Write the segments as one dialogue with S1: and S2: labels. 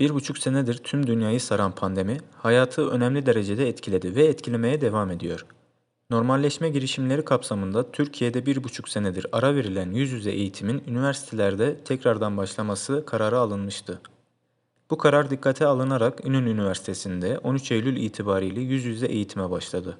S1: Bir buçuk senedir tüm dünyayı saran pandemi, hayatı önemli derecede etkiledi ve etkilemeye devam ediyor. Normalleşme girişimleri kapsamında Türkiye'de bir buçuk senedir ara verilen yüz yüze eğitimin üniversitelerde tekrardan başlaması kararı alınmıştı. Bu karar dikkate alınarak İnönü Üniversitesi'nde 13 Eylül itibariyle yüz yüze eğitime başladı.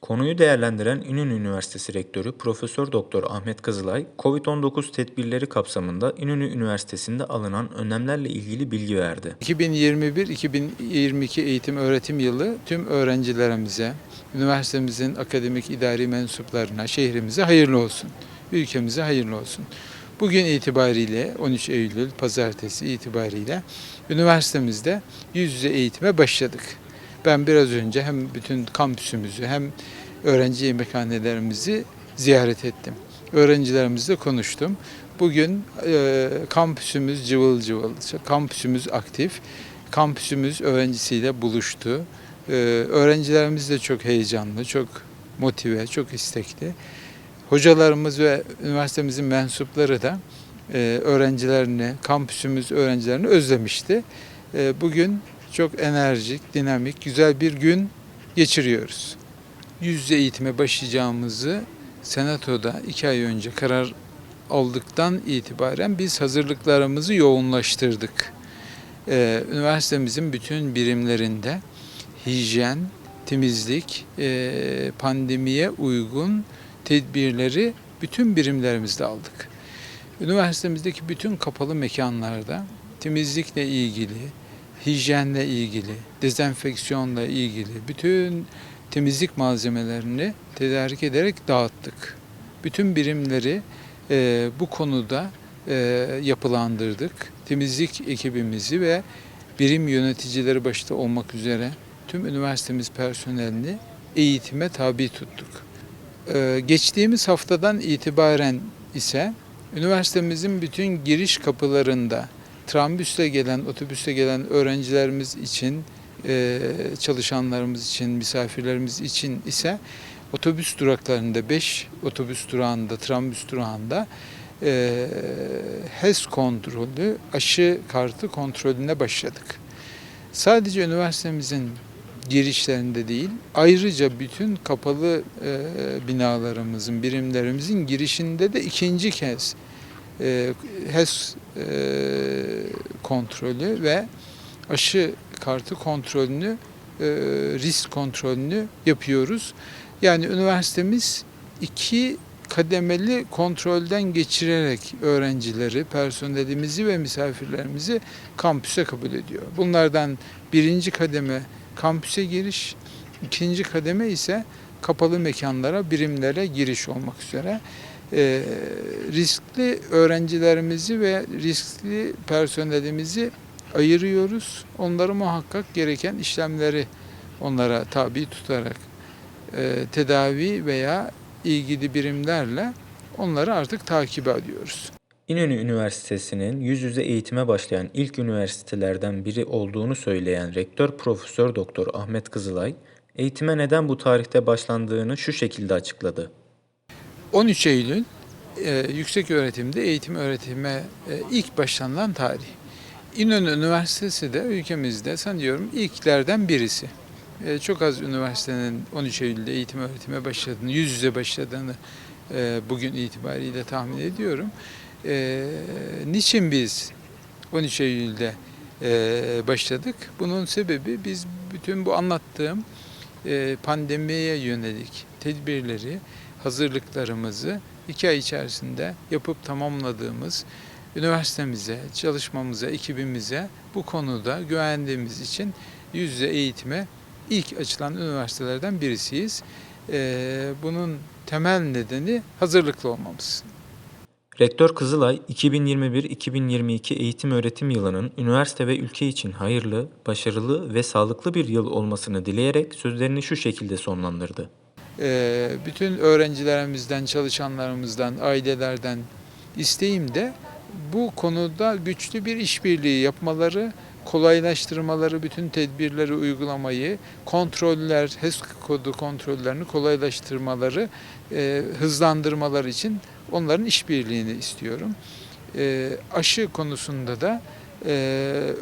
S1: Konuyu değerlendiren İnönü Üniversitesi Rektörü Profesör Doktor Ahmet Kızılay, COVID-19 tedbirleri kapsamında İnönü Üniversitesi'nde alınan önlemlerle ilgili bilgi verdi.
S2: 2021-2022 eğitim öğretim yılı tüm öğrencilerimize, üniversitemizin akademik idari mensuplarına, şehrimize hayırlı olsun. Ülkemize hayırlı olsun. Bugün itibariyle 13 Eylül pazartesi itibariyle üniversitemizde yüz yüze eğitime başladık. Ben biraz önce hem bütün kampüsümüzü hem öğrenci yemekhanelerimizi ziyaret ettim. Öğrencilerimizle konuştum. Bugün e, kampüsümüz cıvıl cıvıl, kampüsümüz aktif, kampüsümüz öğrencisiyle buluştu. E, öğrencilerimiz de çok heyecanlı, çok motive, çok istekli. Hocalarımız ve üniversitemizin mensupları da e, öğrencilerini, kampüsümüz öğrencilerini özlemişti. E, bugün çok enerjik, dinamik, güzel bir gün geçiriyoruz. Yüz yüze eğitime başlayacağımızı Senato'da iki ay önce karar aldıktan itibaren biz hazırlıklarımızı yoğunlaştırdık. Ee, üniversitemizin bütün birimlerinde hijyen, temizlik, e, pandemiye uygun tedbirleri bütün birimlerimizde aldık. Üniversitemizdeki bütün kapalı mekanlarda temizlikle ilgili, hijyenle ilgili, dezenfeksiyonla ilgili bütün temizlik malzemelerini tedarik ederek dağıttık. Bütün birimleri e, bu konuda e, yapılandırdık. Temizlik ekibimizi ve birim yöneticileri başta olmak üzere tüm üniversitemiz personelini eğitime tabi tuttuk. E, geçtiğimiz haftadan itibaren ise üniversitemizin bütün giriş kapılarında trambüsle gelen, otobüsle gelen öğrencilerimiz için, e, çalışanlarımız için, misafirlerimiz için ise otobüs duraklarında 5 otobüs durağında, trambüs durağında e, HES kontrolü, aşı kartı kontrolüne başladık. Sadece üniversitemizin girişlerinde değil, ayrıca bütün kapalı e, binalarımızın, birimlerimizin girişinde de ikinci kez e, HES e, kontrolü ve aşı kartı kontrolünü, e, risk kontrolünü yapıyoruz. Yani üniversitemiz iki kademeli kontrolden geçirerek öğrencileri, personelimizi ve misafirlerimizi kampüse kabul ediyor. Bunlardan birinci kademe kampüse giriş, ikinci kademe ise kapalı mekanlara, birimlere giriş olmak üzere e, riskli öğrencilerimizi ve riskli personelimizi ayırıyoruz. Onları muhakkak gereken işlemleri onlara tabi tutarak e, tedavi veya ilgili birimlerle onları artık takip ediyoruz.
S1: İnönü Üniversitesi'nin yüz yüze eğitime başlayan ilk üniversitelerden biri olduğunu söyleyen Rektör Profesör Doktor Ahmet Kızılay, eğitime neden bu tarihte başlandığını şu şekilde açıkladı.
S2: 13 Eylül e, yüksek öğretimde eğitim öğretime e, ilk başlanılan tarih. İnönü Üniversitesi de ülkemizde sanıyorum ilklerden birisi. E, çok az üniversitenin 13 Eylül'de eğitim öğretime başladığını, yüz yüze başladığını e, bugün itibariyle tahmin ediyorum. E, niçin biz 13 Eylül'de e, başladık? Bunun sebebi biz bütün bu anlattığım e, pandemiye yönelik tedbirleri, hazırlıklarımızı iki ay içerisinde yapıp tamamladığımız üniversitemize, çalışmamıza, ekibimize bu konuda güvendiğimiz için yüz yüze eğitime ilk açılan üniversitelerden birisiyiz. Ee, bunun temel nedeni hazırlıklı olmamız.
S1: Rektör Kızılay, 2021-2022 eğitim öğretim yılının üniversite ve ülke için hayırlı, başarılı ve sağlıklı bir yıl olmasını dileyerek sözlerini şu şekilde sonlandırdı.
S2: Ee, bütün öğrencilerimizden, çalışanlarımızdan, ailelerden isteğim de bu konuda güçlü bir işbirliği yapmaları, kolaylaştırmaları, bütün tedbirleri uygulamayı, kontroller, HES kodu kontrollerini kolaylaştırmaları, e, hızlandırmaları için onların işbirliğini istiyorum. E, aşı konusunda da e,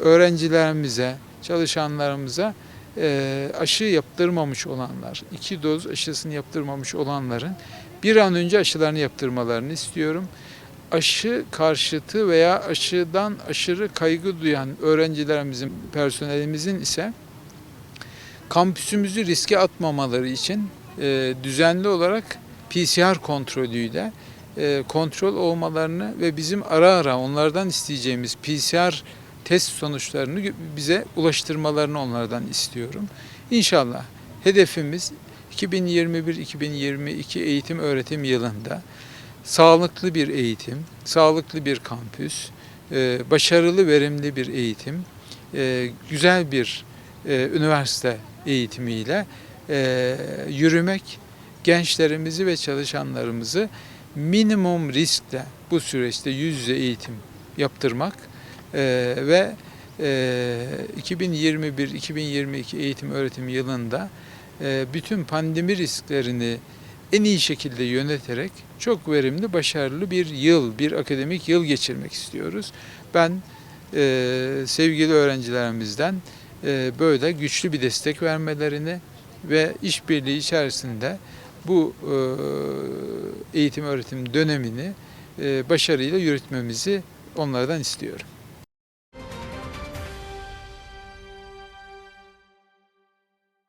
S2: öğrencilerimize, çalışanlarımıza e, aşı yaptırmamış olanlar, iki doz aşısını yaptırmamış olanların bir an önce aşılarını yaptırmalarını istiyorum. Aşı karşıtı veya aşıdan aşırı kaygı duyan öğrencilerimizin, personelimizin ise kampüsümüzü riske atmamaları için e, düzenli olarak PCR kontrolüyle e, kontrol olmalarını ve bizim ara ara onlardan isteyeceğimiz PCR test sonuçlarını bize ulaştırmalarını onlardan istiyorum. İnşallah hedefimiz 2021-2022 eğitim öğretim yılında sağlıklı bir eğitim, sağlıklı bir kampüs, e, başarılı verimli bir eğitim, e, güzel bir e, üniversite eğitimiyle yürümek, gençlerimizi ve çalışanlarımızı minimum riskle bu süreçte yüz yüze eğitim yaptırmak e, ve e, 2021-2022 eğitim öğretim yılında e, bütün pandemi risklerini en iyi şekilde yöneterek çok verimli, başarılı bir yıl, bir akademik yıl geçirmek istiyoruz. Ben e, sevgili öğrencilerimizden e, böyle güçlü bir destek vermelerini ve işbirliği içerisinde bu e, eğitim öğretim dönemini e, başarıyla yürütmemizi onlardan istiyorum.